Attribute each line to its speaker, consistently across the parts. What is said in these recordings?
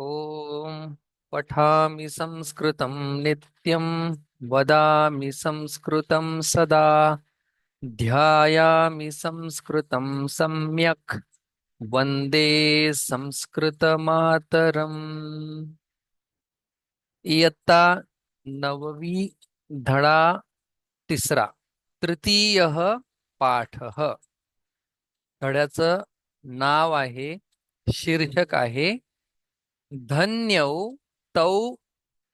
Speaker 1: ॐ पठामि संस्कृतं नित्यं वदामि संस्कृतं सदा ध्यायामि संस्कृतं सम्यक् वन्दे संस्कृतमातरम्। इयत्ता नववी धडा तिसरा तृतीयः पाठः। धड्याचं नाव आहे शीर्षक आहे धन्यौ तौ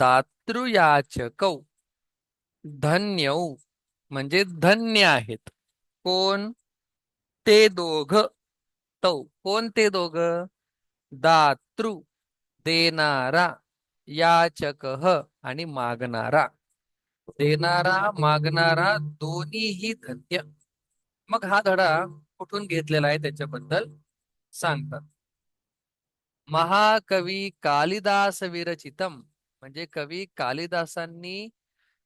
Speaker 1: दातृयाचकौ धन्यौ म्हणजे धन्य आहेत. कोण? ते दोघ तौ. कोण ते दोघ? दातृ देणारा याचक आणि मागणारा. देणारा मागणारा दोन्हीही धन्य. मग हा धडा कुठून घेतलेला आहे त्याच्याबद्दल सांगतात. महाकवी कालिदास विरचितम म्हणजे कवी कालिदासांनी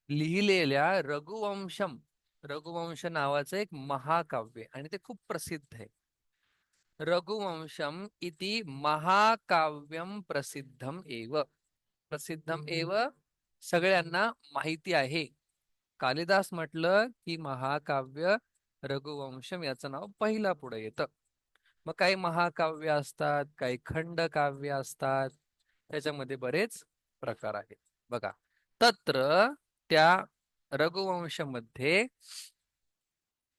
Speaker 1: लिहिलेल्या रघुवंशम रघुवंश नावाचं एक महाकाव्य आणि ते खूप प्रसिद्ध आहे. रघुवंशम इति महाकाव्यम प्रसिद्धम एव. प्रसिद्धम एव सगळ्यांना माहिती आहे. कालिदास म्हटलं की महाकाव्य रघुवंशम याचं नाव पहिला पुढे येतं. मग काही महाकाव्य असतात काही खंड काव्य असतात. त्याच्यामध्ये बरेच प्रकार आहेत. बघा तत्र त्या रघुवंशमध्ये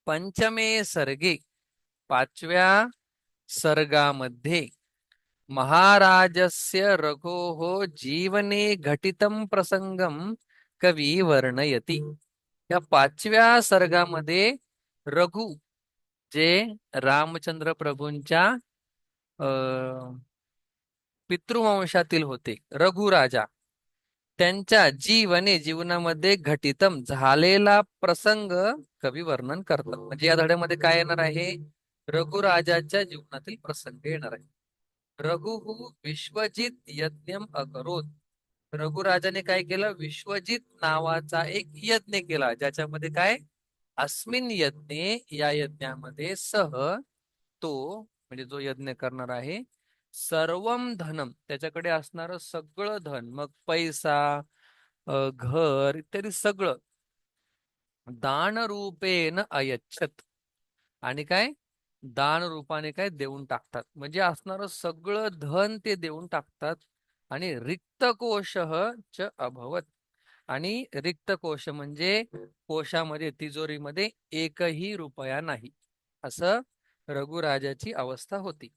Speaker 1: पंचमे सर्गे पाचव्या सर्गामध्ये महाराजस्य रघोः जीवने घटितं प्रसंगम कवी वर्णयती. या पाचव्या सर्गामध्ये रघु जे रामचंद्र प्रभूंच्या अ पितृवंशातील होते रघुराजा त्यांच्या जीवने जीवनामध्ये घटितम झालेला प्रसंग कवी वर्णन करतात. म्हणजे या धड्यामध्ये काय येणार आहे? रघुराजाच्या जीवनातील प्रसंग येणार आहे. रघु विश्वजित यज्ञम अकरोत. रघुराजाने काय केलं? विश्वजित नावाचा एक यज्ञ केला ज्याच्यामध्ये काय? अस्मिन यज्ञे या यज्ञामध्ये सह तो म्हणजे जो यज्ञ करणार आहे सर्व धनम त्याच्याकडे असणार सगळं धन मग पैसा घर इत्यादी सगळं दान रूपेन अयच्छत. आणि काय? दान रूपाने काय? देऊन टाकतात. म्हणजे असणार सगळं धन ते देऊन टाकतात. आणि रिक्त कोश च अभवत. आणि रिक्त कोश म्हणजे कोशामध्ये तिजोरीमध्ये एकही रुपया नाही. असं रघुराजाची अवस्था होती.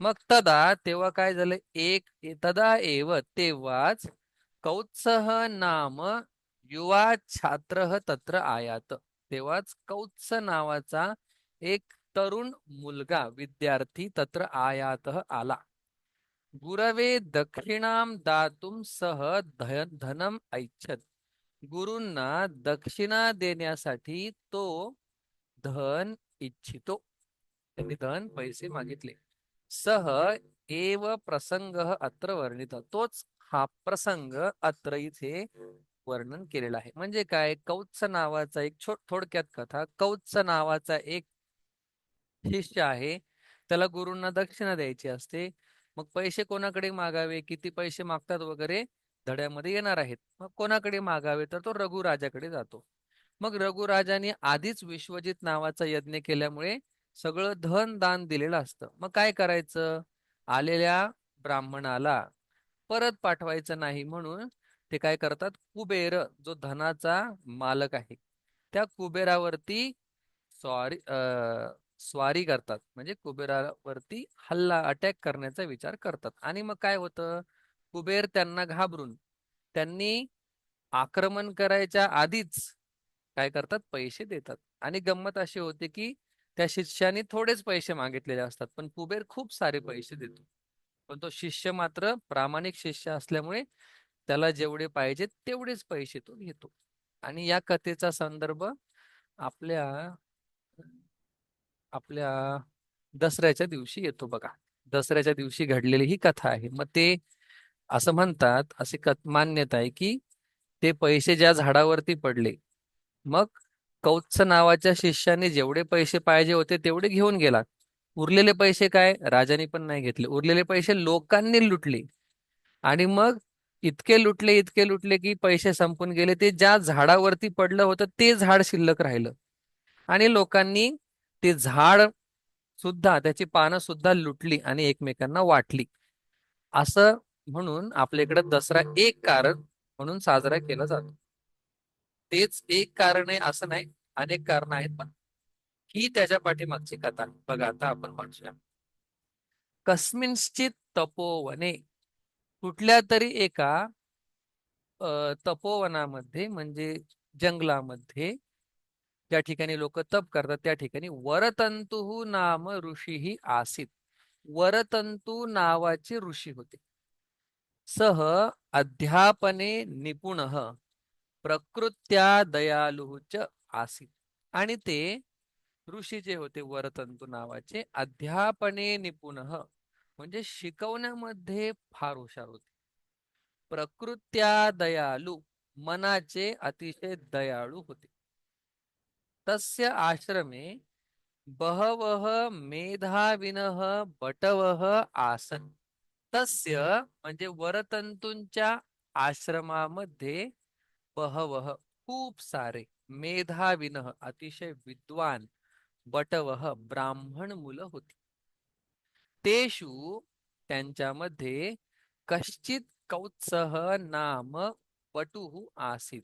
Speaker 1: मग तदा तेव्हा काय झालं? एक तदा एव तेव्हाच कौत्सह नाम युवा छात्र तत्र आयात. तेव्हाच कौत्स नावाचा एक तरुण मुलगा विद्यार्थी तत्र आयात आला. गुरवे दक्षिणाम दातुम सह धनम ऐच्छत. गुरूंना दक्षिणा देण्यासाठी तो धन इच्छितो. त्यांनी धन पैसे मागितले. सह एव प्रसंग अत्र वर्णित. तोच हा प्रसंग अत्र इथे वर्णन केलेला आहे. म्हणजे काय? कौत्स नावाचा एक छोट थोडक्यात कथा. कौत्स नावाचा एक शिष्य आहे. त्याला गुरूंना दक्षिणा द्यायची असते. मग पैसे कोणाकडे मागावे? किती पैसे मागतात वगैरे धड्यामध्ये येणार आहेत. मग कोणाकडे मागावे? तर तो रघुराजाकडे जातो. मग रघुराजाने आधीच विश्वजित नावाचा यज्ञ केल्यामुळे सगळं धन दान दिलेलं असतं. मग काय करायचं? आलेल्या ब्राह्मणाला परत पाठवायचं नाही म्हणून ते काय करतात? कुबेर जो धनाचा मालक आहे त्या कुबेरावरती सॉरी स्वारी करतात. म्हणजे कुबेरावरती हल्ला अटॅक करण्याचा विचार करतात. आणि मग काय होतं? कुबेर त्यांना घाबरून त्यांनी आक्रमण करायच्या आधीच काय करतात? पैसे देतात. आणि गंमत अशी होते की त्या शिष्याने थोडेच पैसे मागितलेले असतात. पण कुबेर खूप सारे पैसे देतो. पण तो शिष्य मात्र प्रामाणिक शिष्य असल्यामुळे त्याला जेवढे पाहिजे तेवढेच पैसे तो घेतो. आणि या कथेचा संदर्भ आपल्या आपल्या दसऱ्याच्या दिवशी येतो बघा. दसऱ्याच्या दिवशी घडलेली ही कथा आहे. मग ते असं म्हणतात असे मान्यता आहे की ते पैसे ज्या झाडावरती पडले मग कौत्स नावाच्या शिष्याने जेवढे पैसे पाहिजे होते तेवढे घेऊन गेला उरलेले पैसे काय? राजाने पण नाही घेतले. उरलेले पैसे लोकांनी लुटले. आणि मग इतके लुटले इतके लुटले की पैसे संपून गेले. ते ज्या झाडावरती पडलं होतं ते झाड शिल्लक राहिलं. आणि लोकांनी ते झाड सुद्धा त्याची पानं सुद्धा लुटली आणि एकमेकांना वाटली. असं म्हणून आपल्याकडे दसरा एक कारण म्हणून साजरा केला जातो. तेच एक कारण आहे असं नाही अनेक कारण आहेत पण. ही त्याच्या पाठीमागची कथा बघा आता आपण म्हणूया कस्मिंश्चित तपोवने कुठल्या तरी एका तपोवनामध्ये म्हणजे जंगलामध्ये ज्या ठिकाणी लोक तप करतात त्या ठिकाणी वरतंतु नाम ऋषीही आसित. वरतंतू नावाचे ऋषी होते. सह अध्यापने निपुण प्रकृत्या दयालुच आसित. आणि ते ऋषी जे होते वरतंतू नावाचे अध्यापने निपुण म्हणजे शिकवण्यामध्ये फार हुशार होते. प्रकृत्या दयालू मनाचे अतिशय दयाळू होते. तस्य आश्रमे बहवः मेधाविनः बटवः आसन. तस्य म्हणजे वरतंतूंच्या आश्रमामध्ये बहवः खूप सारे मेधाविनः अतिशय विद्वान बटवह ब्राह्मण मुलं होती. तेषु त्यांच्यामध्ये कश्चित कौत्सह नाम बटुः आसीत.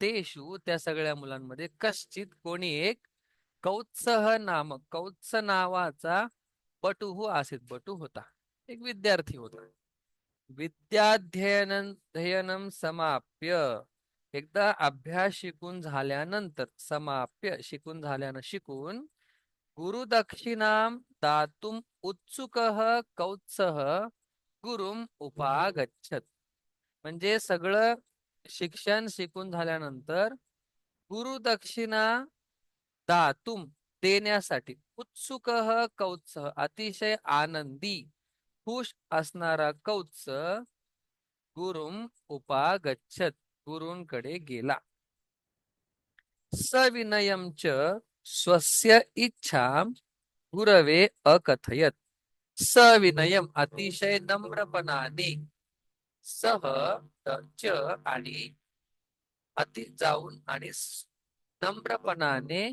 Speaker 1: तेषु त्या सगळ्या मुलांमध्ये कश्चित कोणी एक कौत्सह नाम कौत्स नावाचा बटुहू आसित बटू होता. एक विद्यार्थी होता. विद्याध्ययन समाप्य. एकदा अभ्यास शिकून झाल्यानंतर समाप्य शिकून झाल्यानं शिकून गुरुदक्षिणाम दातुम उत्सुक कौत्सह गुरुम उपागच्छत. म्हणजे सगळं शिक्षण शिकून झाल्यानंतर गुरुदक्षिणा दातुम देण्यासाठी उत्सुक कौत्स अतिशय आनंदी खुश असणारा कौत्स गुरुम उपागच्छत गुरूंकडे गेला. सविनयम च स्वस्य इच्छा गुरवे अकथयत. सविनयम अतिशय नम्रपणाने सह च आणि अति जाऊन आणि नम्रपणाने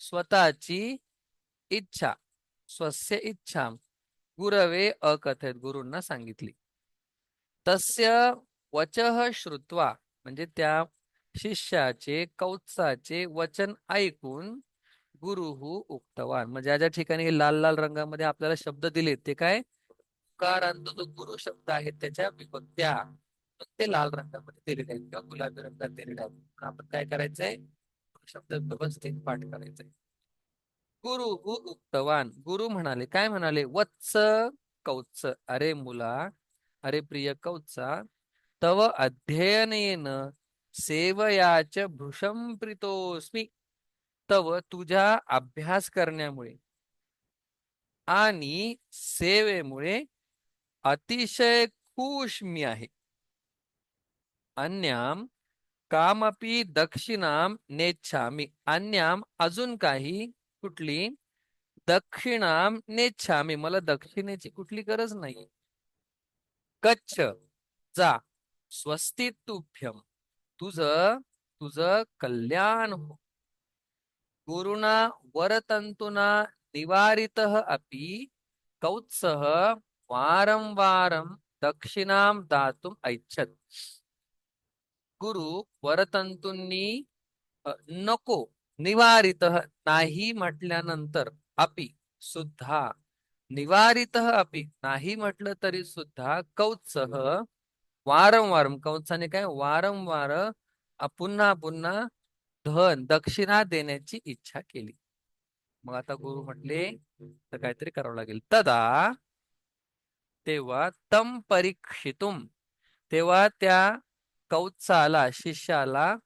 Speaker 1: स्वतःची इच्छा स्वस्य इच्छा गुरवे अकथित गुरूंना सांगितली. तस्य वचः श्रुत्वा म्हणजे त्या शिष्याचे कौत्साचे वचन ऐकून गुरुहू उक्तवान. म्हणजे ज्या ज्या ठिकाणी लाल लाल रंगामध्ये आपल्याला शब्द दिले ते काय? ओंकारांत जो गुरु शब्द आहे त्याच्या विभक्त्या ते लाल रंगामध्ये दिलेले आहेत किंवा गुलाबी रंगात दिलेले आहेत आपण काय करायचंय? शब्द व्यवस्थित पाठ करायचंय. गुरु उक्तवान. गुरु म्हणाले काय म्हणाले? वत्स कौत्स. अरे मुला अरे प्रिय कौत्सा तव अध्ययनेन सेवयाच भृशम प्रीतोस्मी तव तुझ्या अभ्यास करण्यामुळे आणि सेवेमुळे अतिशय खुश मी आहे. अन्याम कामपी दक्षिणाम नेच्छामी. अन्याम अजून काही कुठली? दक्षिणाम नेच्छामी. मला दक्षिणेची कुठली गरज नाही कच्छ जा स्वस्ती तुझ तुझ कल्याण हो. गुरुणा वरतंतुना निवारित अपि कौत्सह वारंवारं दक्षिणाम दातुम ऐच्छत गुरु वरतंतूंनी नको निवारित नाही म्हटल्यानंतर अपि सुद्धा निवारित अपि नाही म्हटलं तरी सुद्धा कौत्सह वारंवार कौत्साने काय? वारंवार पुन्हा पुन्हा धन दक्षिणा देण्याची इच्छा केली। मग आता गुरु म्हटले तर काहीतरी करावं लागेल। तदा तेव्हा तम परीक्षितुम. तेव्हा त्या कौत्साला शिष्याला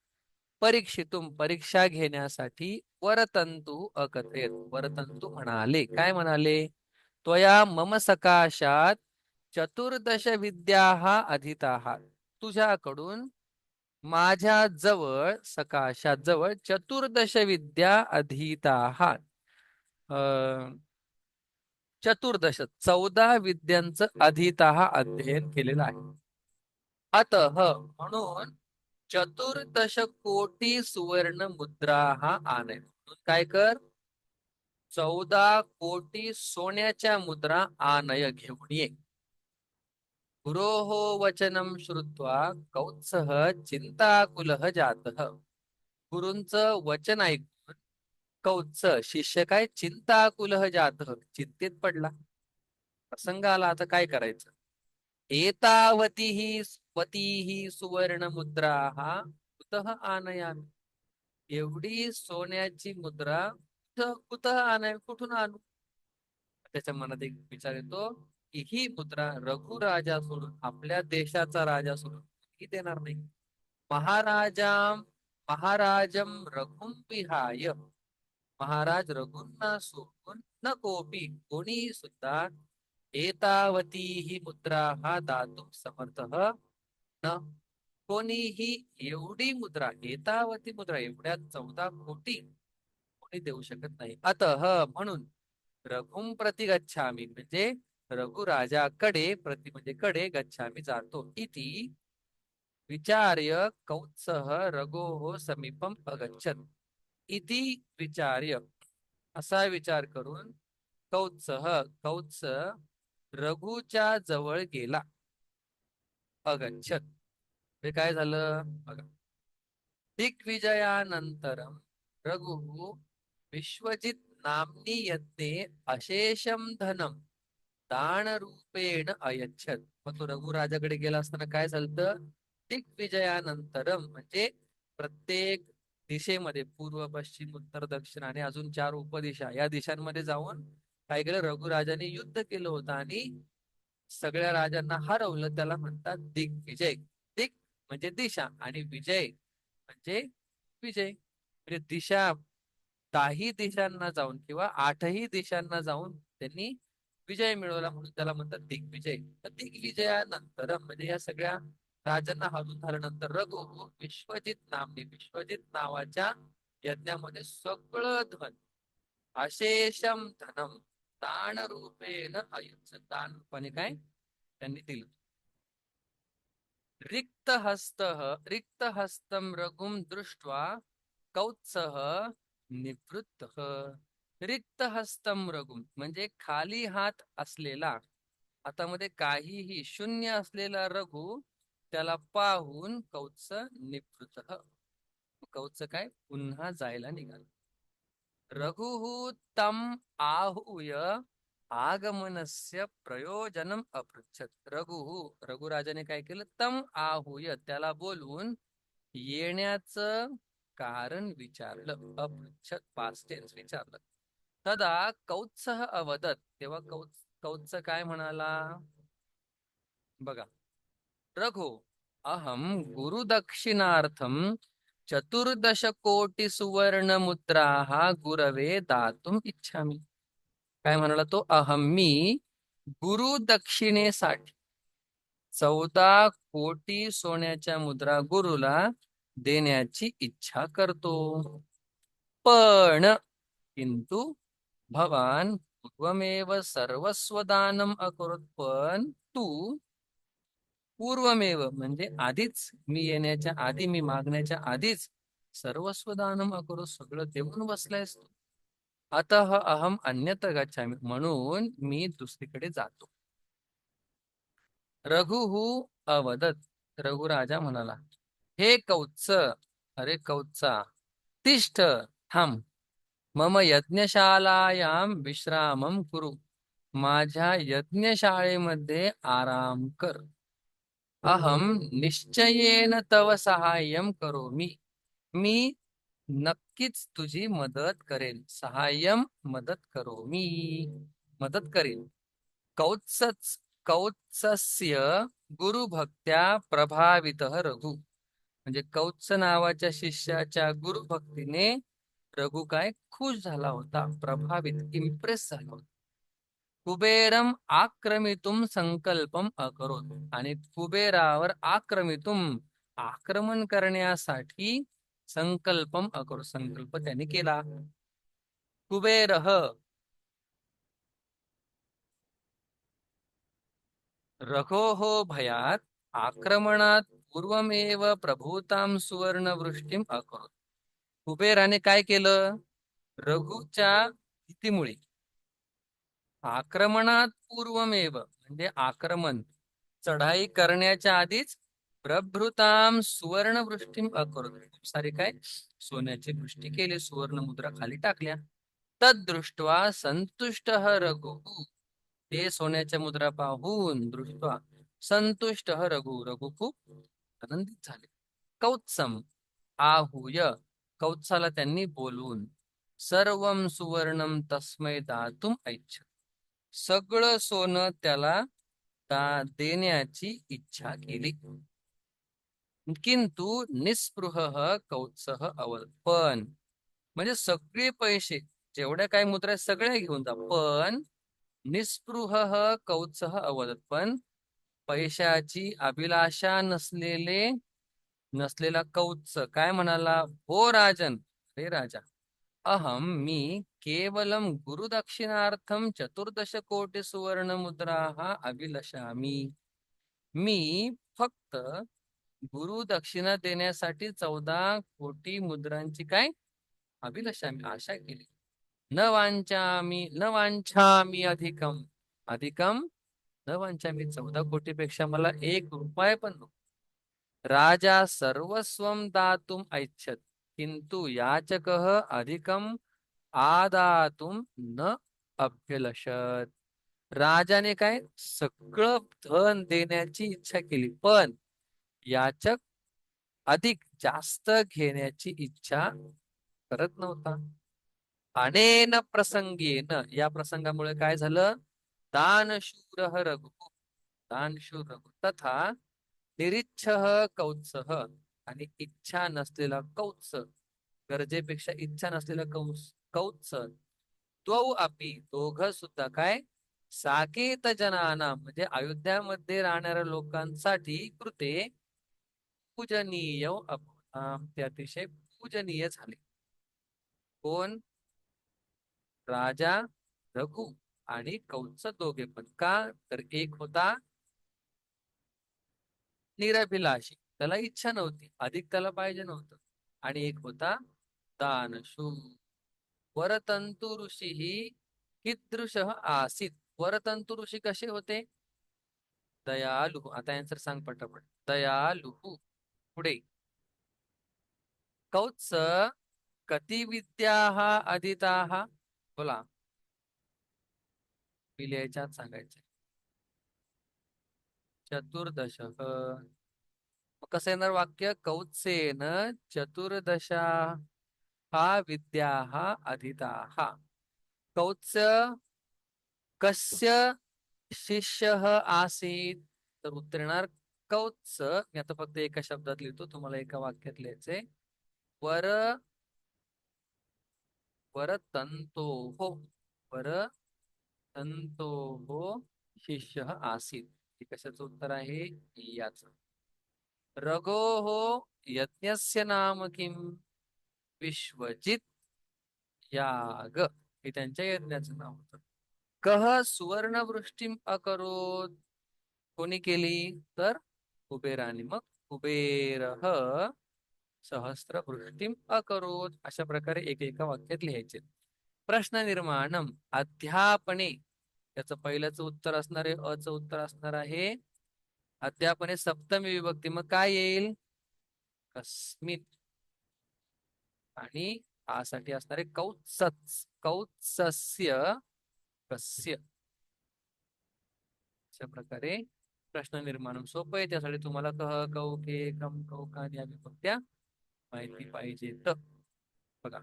Speaker 1: परीक्षितुम परीक्षा घेण्यासाठी वरतंतू अकथेत. वरतंतू म्हणाले. काय म्हणाले? त्वया मम सकाशात चतुर्दश विद्या अधिता. तुझ्याकडून माझ्या जवळ सकाशात जवळ चतुर्दश विद्या अधीता. चतुर्दश चौदा विद्यांचं अधीता अध्ययन केलेलं आहे. अतः म्हणून चतुर्दश कोटी सुवर्ण मुद्रा हा आनय काय कर? चौदा कोटी सोन्याच्या मुद्रा आनय घेऊन ये. गुरोः वचनम श्रुत्वा कौत्सह चिंताकुलः जात. गुरुंच वचन ऐकून कौच शिष्य काय चिंताकुलः जात. चिंतेत पडला. प्रसंग आला आता काय करायचं? एतावती ही पती ही सुवर्ण मुद्रा हा कुतः आनयामी? एवढी सोन्याची मुद्रा कुतः आणाय कुठून आणू? त्याच्या मनात एक विचार येतो की ही मुद्रा रघुराजा सोडून आपल्या देशाचा राजा सोडून ही देणार नाही. महाराजा महाराजम रघुम विहाय. महाराज रघुंना सोडून न कोपी कोणी सुद्धा एतावती ही मुद्रा हा दातुम समर्थ न. कोणीही एवढी मुद्रा एतावती मुद्रा एवढ्या चौदा कोटी कोणी देऊ शकत नाही. अत म्हणून रघुम प्रति गच्छामी म्हणजे रघुराजाकडे प्रति म्हणजे कडे गच्छामी जातो. इति विचार्य कौत्सह रघोः समीपम अगच्छत. इति विचार्य असा विचार करून कौत्स कौत्स रघुच्या जवळ गेला. अगच्छत. हे काय झालं? बघा. दिग्विजयानंतर रघु विश्वजित नामनी यज्ञे अशेषम धनम दानरूपेण अयच्छत. मग तो रघुराजाकडे गेला असताना काय झालं दिग्विजयानंतर म्हणजे प्रत्येक दिशेमध्ये पूर्व पश्चिम उत्तर दक्षिण आणि अजून चार उपदिशा या दिशांमध्ये जाऊन काय केलं? रघुराजाने युद्ध केलं होतं आणि सगळ्या राजांना हरवलं. त्याला म्हणतात दिग्विजय. दिग म्हणजे दिशा आणि विजय म्हणजे विजय. म्हणजे दिशा दहाही दिशांना जाऊन किंवा आठही दिशांना जाऊन त्यांनी विजय मिळवला म्हणून त्याला म्हणतात दिग्विजय. तर दिग्विजयानंतर म्हणजे या सगळ्या राजांना हरून झाल्यानंतर रघु विश्वजित नामने विश्वजित नावाच्या यज्ञामध्ये सगळं धन अशेषम धनम दान रूपेन अयुच दान रूपाने काय? त्यांनी दिलं. रिक्त हस्त रिक्त हस्तम रघुम दृष्ट्वा कौत्स निवृत्त. रिक्त हस्तम रघुम म्हणजे खाली हात असलेला हातामध्ये काहीही शून्य असलेला रघु त्याला पाहून कौच निवृत कौच काय? पुन्हा जायला निघाल. रघु तम आहूय आगमनस्य प्रयोजनम अपृच्छत. रघु रघुराजाने काय केलं? तम आहूय त्याला बोलवून येण्याचं कारण विचारलं. अपृच्छत पास्टेन्स विचारलं. तदा कौत्सह अवदत. तेव्हा कौत्स कौत्स काय म्हणाला? बघा. रघु अहम गुरुदक्षिणार्थम चतुर्दश कोटी सुवर्ण मुद्रा गुरवे दातुम इच्छामी. काय म्हणाला तो? अहम मी गुरु दक्षिणेसाठी चौदा कोटी सोन्याच्या मुद्रा गुरुला देण्याची इच्छा करतो. पण किंतु भवान पूर्वमेव सर्वस्वदानम अकरोत पण तू पूर्वमेव. म्हणजे आधीच मी येण्याच्या आधी मी मागण्याच्या आधीच सर्वस्व दानम अकरो सगळं देऊन बसलायस तू आता अहम अन्यत गच्छामी. म्हणून मी दुसरीकडे जातो. रघु हु अवदत. रघुराजा म्हणाला हे कौत्स अरे कौत्सा तिष्ठ थांब. मम यज्ञशालायाम विश्रामम कुरु. माझ्या यज्ञशाळेमध्ये आराम कर. अहम निश्चयेन तव सहाय्यम करोमी. मी नक्कीच तुझी मदत करेन सहाय्यम मदत करोमी. मदत करेन. कौत्सच कौत्सस्य गुरुभक्त्या प्रभावित रघु. म्हणजे कौत्स नावाच्या शिष्याच्या गुरुभक्तीने रघु काय खुश झाला होता प्रभावित इम्प्रेस झाला होता. कुबेरम आक्रमितुम संकल्पम अकरोत. आणि कुबेरावर आक्रमितुम आक्रमण करण्यासाठी संकल्पम अकरो संकल्प त्यांनी केला. कुबेर रघोहो भयात आक्रमणात पूर्वमेव प्रभूताम सुवर्णवृष्टीम अकरोत. कुबेराने काय केलं? रघुच्या भीतीमुळे. आक्रमणात पूर्वमेव म्हणजे आक्रमण चढाई करण्याच्या आधीच प्रभृताम सुवर्ण वृष्टी खूप सारे काय? सोन्याची वृष्टी केली सुवर्ण मुद्रा खाली टाकल्या. तद्दृष्ट्वा संतुष्ट रघु. ते सोन्याच्या मुद्रा पाहून दृष्ट्वा संतुष्ट रघु. रघु खूप आनंदित झाले. कौत्सम आहूय कौत्साला त्यांनी बोलवून सर्व सुवर्णम तस्मै दातुम ऐच्छ सगळं सोनं त्याला दा देण्याची इच्छा केली. किंतु निस्पृह कौत्सह अवल. पण म्हणजे सगळे पैसे जेवढ्या काही मुद्रा सगळ्या घेऊन जा. पण निस्पृह कौत्सह अवल. पण पैशाची अभिलाषा नसलेले नसलेला कौत्स. काय म्हणाला? हो राजन. हे राजा अहम मी केवलं गुरुदक्षिणार्थं चतुर्दश कोटी सुवर्ण मुद्रा अभिलषामी. मी फक्त गुरुदक्षिणा देण्यासाठी चौदा कोटी मुद्रांची काय? अभिलषामी आशा केली. न वांचामी न वांछामी अधिकम. अधिकम? न वांछामी चौदा कोटी पेक्षा मला एक रुपये पण नको. राजा सर्वस्वम दातुम ऐच्छत किंतु याचक अधिकम आदातुम न अभ्यलषत राजाने काय? सगळं धन देण्याची इच्छा केली. पण याचक अधिक जास्त घेण्याची इच्छा करत नव्हता. अनेन प्रसंगेन या प्रसंगामुळे काय झालं? दानशूर रघु. दानशूर रघु. तथा निरीच्छ कौत्स. आणि इच्छा नसलेला कौत्स गरजेपेक्षा इच्छा नसलेला कौस कौत्सन द्वौ अपि दोघ सुद्धा काय? साकेत जनाना म्हणजे अयोध्यामध्ये राहणाऱ्या लोकांसाठी कृते पूजनीय ते अतिशय पूजनीय झाले. कोण? राजा रघु आणि कौत्स दोघे पण. का? तर एक होता निरभिलाषी. त्याला इच्छा नव्हती. अधिक त्याला पाहिजे नव्हतं. आणि एक होता दानशूर. वरतंतु ऋषी ही किदृश आसित. वरतंतु ऋषी कसे होते? दयालु. आता आन्सर सांग पटापट. दयालु. पुढे. कौत्स कती विद्या अधीताः? बोला. मी सांगायचे चतुर्दश. कसं येणार वाक्य? कौत्सेन चतुर्दशा हा विद्या अधीताः कौच कस्य शिष्य आसीत? तर उत्तर येणार कौच. मी आता फक्त एका शब्दात लिहितो तुम्हाला एका वाक्यात लिहायचे वर वरतंतो हो. वर तंतो हो शिष्य आसीत. हे कशाचं उत्तर आहे? याच. रघो हो यज्ञस्य नाम किम? विश्वजित याग हे त्यांच्या यज्ञाचं नाव होतं. कह सुवर्णवृष्टी अकरोत. कोणी केली? तर कुबेराने. मग कुबेर सहस्त्रवृष्टीम अकरोत. अशा प्रकारे एक एका वाक्यात लिहायचे. प्रश्न निर्माणम. अध्यापने. त्याचं पहिल्याच उत्तर असणार आहे अच उत्तर असणार आहे. अध्यापने सप्तमी विभक्ती. मग काय येईल? कस्मित आणि आसाठी असणारे कौत्सच कौत्सस्य कस्य. अशा प्रकारे प्रश्न निर्माण सोपं आहे. त्यासाठी तुम्हाला कह कौ के कम कौ कान या विभक्त्या माहिती पाहिजे तर बघा.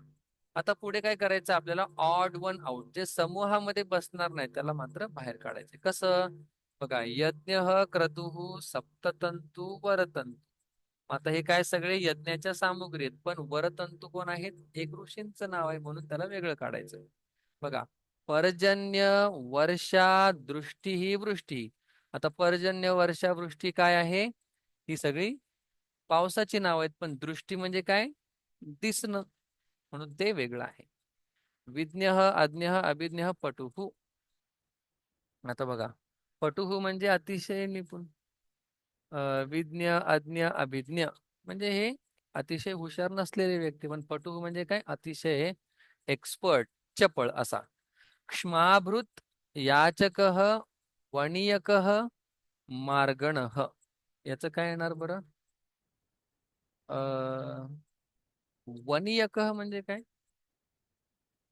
Speaker 1: आता पुढे काय करायचं? आपल्याला ऑड वन आउट जे समूहामध्ये बसणार नाही त्याला मात्र बाहेर काढायचे कसं? बघा यज्ञ क्रतुः सप्ततंतु वरतंतु. आता हे काय सगळे यज्ञाच्या सामुग्रीत आहेत पण वरतंतू कोण आहेत? एक ऋषींचं नाव आहे म्हणून त्याला वेगळं काढायचं. बघा पर्जन्य वर्षा दृष्टी ही वृष्टी. आता पर्जन्य वर्षा वृष्टी काय आहे? ही सगळी पावसाची नाव आहेत पण दृष्टी म्हणजे काय? दिसणं. म्हणून ते वेगळं आहे. विज्ञ अज्ञ अभिज्ञ पटुहू आता बघा पटुहू म्हणजे अतिशय निपुण. अ, विज्ञ अज्ञ अभिज्ञ म्हणजे हे अतिशय हुशार नसलेले व्यक्ती पण पटू म्हणजे काय? अतिशय एक्सपर्ट चपळ असा. क्ष्माभृत याचक वणीयक मार्गण. याचं काय येणार बरं? अ वणीयक म्हणजे काय?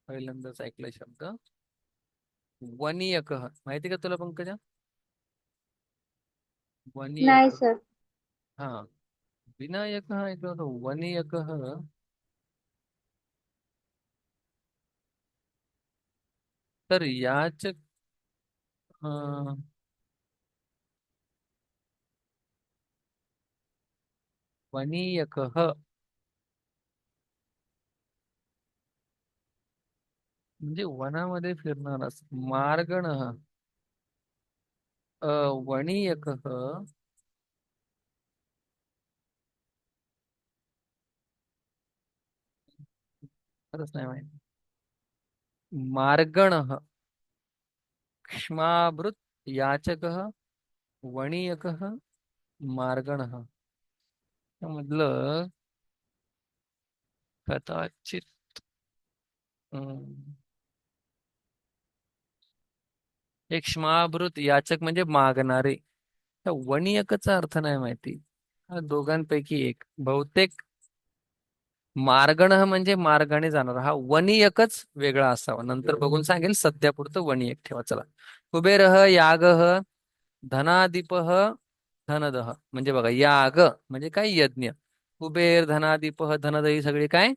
Speaker 1: पहिल्यांदाच ऐकलाय शब्द. वणीयक. माहिती का तुला पंकजा?
Speaker 2: नाही
Speaker 1: वणीयक
Speaker 2: सर.
Speaker 1: हा. विनायक ऐकलं होतं वणीयक तर याच अं, वणीयक म्हणजे वनामध्ये फिरणारा मार्गण अ वणीयक खरंच नाही माहिती. मार्गण क्ष्माभृत याचक वणीयक मार्गण. मधलं कदाचित अं, एक याचक म्हणजे मागणारे. वणीयकचा अर्थ नाही माहिती. हा दोघांपैकी एक. बहुतेक मार्गण म्हणजे मार्गाने जाणार. हा वणीयकच वेगळा असावा. नंतर बघून सांगेल सध्यापुरतं वणीयक ठेवा. चला. कुबेरः यागः धनादिपः धनदह म्हणजे बघा याग म्हणजे काय? यज्ञ. कुबेर धनादिपः धनद ही सगळी काय?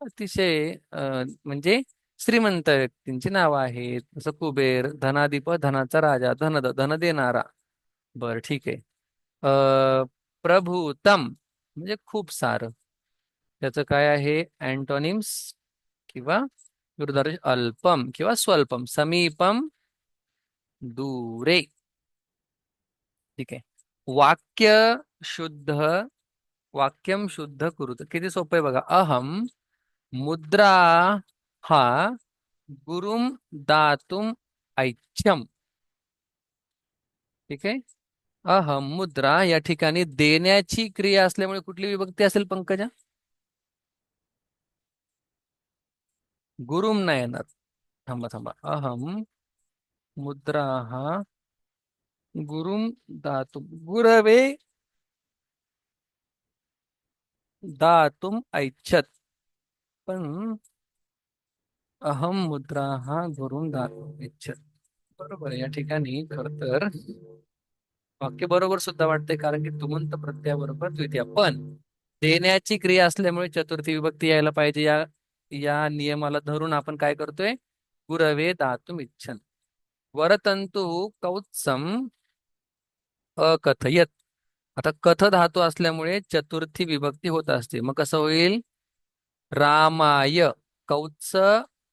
Speaker 1: अतिशय अं, म्हणजे श्रीमंत व्यक्तींची नावं आहेत. जसं कुबेर धनाधिप धनाचा राजा धन धन देणारा. बर ठीक आहे. अ प्रभुतम म्हणजे खूप सारं. त्याचं काय आहे? अँटोनिम्स किंवा विरुद्धार्थी अल्पम किंवा स्वल्पम. समीपम दूरे. ठीक आहे. वाक्य शुद्ध वाक्यम शुद्ध कुरुत किती सोपं आहे बघा. अहम मुद्रा हा. गुरुम दातुम ऐच्छम ठीक आहे? अहम मुद्रा या ठिकाणी देण्याची क्रिया असल्यामुळे कुठली विभक्ती असेल पंकजा? गुरुम नाही येणार. थांबा थांबा. अहम मुद्रा हा गुरुम दातुम गुरवे दातुम ऐच्छत. पण अहम मुद्रा हा धरून दातुम इच्छत बरोबर या ठिकाणी खर तर वाक्य बरोबर सुद्धा वाटते कारण की तुमंत प्रत्ययाबरोबर द्वितीय. पण देण्याची क्रिया असल्यामुळे चतुर्थी विभक्ती यायला पाहिजे. या या नियमाला धरून आपण काय करतोय? गुरवे दातुम इच्छन. वरतंतु कौत्सम अकथयत. आता कथ धातू असल्यामुळे चतुर्थी विभक्ती होत असते. मग कसं होईल? रामाय कौत्स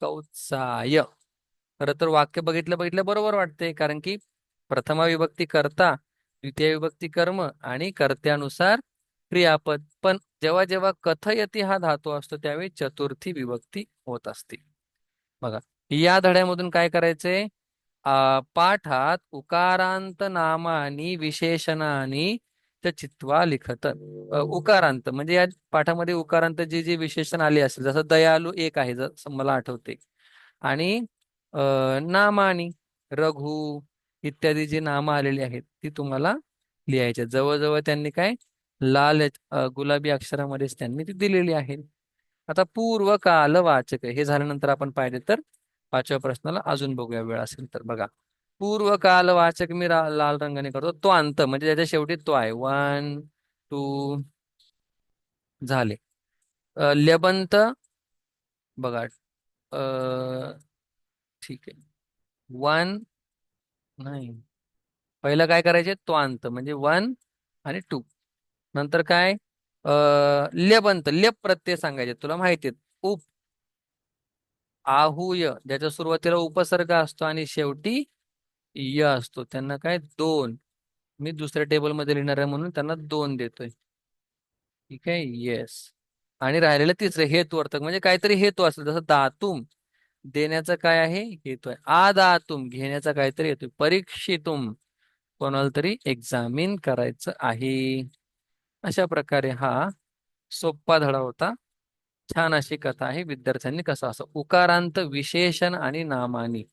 Speaker 1: कौत्साय खरं तर वाक्य बघितलं बघितलं बरोबर वाटते. कारण की प्रथमा विभक्ती कर्ता द्वितीय विभक्ती कर्म आणि कर्त्यानुसार क्रियापद. पण जेव्हा जेव्हा कथयती हा धातू असतो त्यावेळी चतुर्थी विभक्ती होत असते. बघा या धड्यामधून काय करायचंय पाठात उकारांत नामानी विशेषणानी चित्वा लिखत उकारांत. म्हणजे या पाठामध्ये उकारांत जे जे विशेषण आले असेल जसं दयालू एक आहे जसं मला आठवते. आणि नामानी रघु इत्यादी जी नामं आलेली आहेत ती तुम्हाला लिहायची जवळजवळ त्यांनी काय लाल गुलाबी अक्षरामध्येच त्यांनी ती दिलेली आहे आता पूर्व काल वाचक हे झाल्यानंतर आपण पाहिले तर पाचव्या प्रश्नाला अजून बघूया वेळ असेल तर बघा. पूर्वकाल वाचक मी लाल रंगाने करतो. तो अंत म्हणजे त्याच्या शेवटी तो आहे. वन टू झाले. लेबंत बघा ठीक आहे. वन नाही. पहिलं काय करायचे? तो अंत म्हणजे वन आणि टू नंतर काय? अ लेबंत लेप प्रत्यय सांगायचे तुला माहिती आहेत. उप आहुय ज्याच्या सुरुवातीला उपसर्ग असतो आणि शेवटी य असतो. त्यांना काय? दोन. मी दुसऱ्या टेबलमध्ये लिहिणार आहे म्हणून त्यांना दोन देतोय. ठीक आहे? येस आणि राहिलेलं तिसरं हेतुअर्थक म्हणजे काहीतरी हेतू असेल. जसं दातुम देण्याचा काय आहे? हेतू आहे. आ दातुम घेण्याचा काहीतरी हेतू परीक्षितुम कोणाला तरी एक्झामिन करायचं आहे. अशा प्रकारे हा सोप्पा धडा होता. छान अशी कथा आहे. विद्यार्थ्यांनी कसं असं उकारांत विशेषण आणि नामानी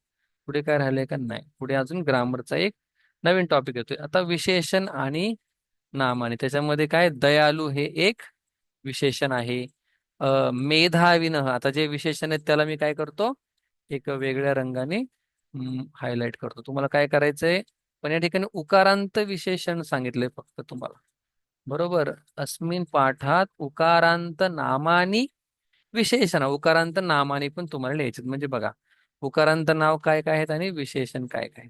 Speaker 1: पुढे काय राहिले का? नाही. पुढे अजून ग्रामरचा एक नवीन टॉपिक येतोय. आता विशेषण आणि नामाने त्याच्यामध्ये काय? दयालू हे एक विशेषण आहे. मेधाविन आता जे विशेषण आहेत त्याला मी काय करतो? एक वेगळ्या रंगाने हायलाइट करतो. तुम्हाला काय करायचंय? पण या ठिकाणी उकारांत विशेषण सांगितलंय फक्त तुम्हाला. बरोबर? अस्मिन पाठात उकारांत नामानी विशेषण. उकारांत नामानी पण तुम्हाला लिहायचे म्हणजे बघा उकारांत नाव काय काय आहेत आणि विशेषण काय काय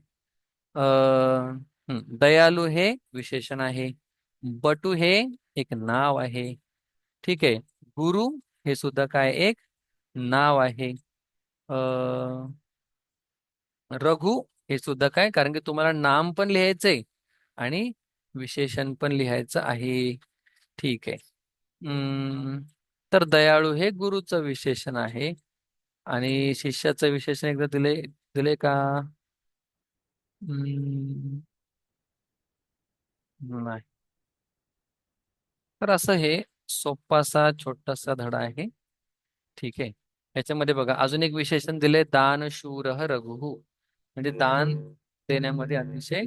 Speaker 1: दयालू हे विशेषण आहे. बटू हे एक नाव आहे. ठीक आहे. गुरु हे सुद्धा काय एक नाव आहे. रघु हे सुद्धा काय? कारण की तुम्हाला नाम पण लिहायचंय आणि विशेषण पण लिहायचं आहे. ठीक आहे. तर दयाळू हे गुरुचं विशेषण आहे. आणि शिष्याचं विशेषण एकदा दिले दिले का? नाही. तर असं हे सोपासा छोटासा धडा आहे. ठीक आहे. याच्यामध्ये बघा अजून एक विशेषण दिले दान शूर रघु. म्हणजे दान देण्यामध्ये अतिशय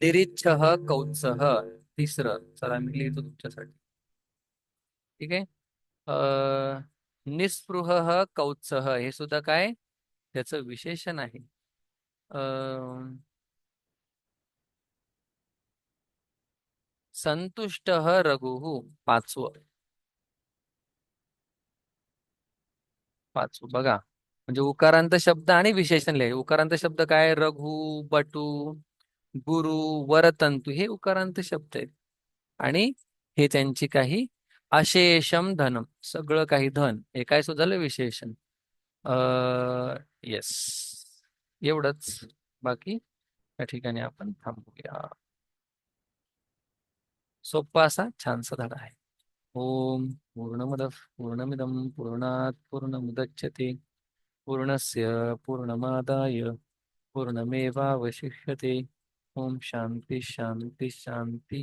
Speaker 1: निरीच्छह कौत्सह तिसरं. चला मी लिहितो तुमच्यासाठी. ठीक आहे? निस्पृह कौत्सह हे सुद्धा काय? त्याचं विशेषण आहे. संतुष्ट रघु पाचव. पाचव बघा. म्हणजे उकारांत शब्द आणि विशेषण लिहिले उकारांत शब्द काय? रघु बटू गुरु वरतंतु हे उकारांत शब्द आहेत. आणि हे त्यांची काही अशेषम धनम सगळं काही धन. हे काय सुद्धा झालं विशेषण येस एवढंच. बाकी या ठिकाणी आपण थांबूया. सोप्पा असा छानसा धडा आहे. ओम पूर्णमद पूर्णमिदम पूर्णात पूर्णमुदच्छते. पूर्णस्य पूर्णमादाय पूर्णमेवावशिष्यते. ओम शांती शांती शांती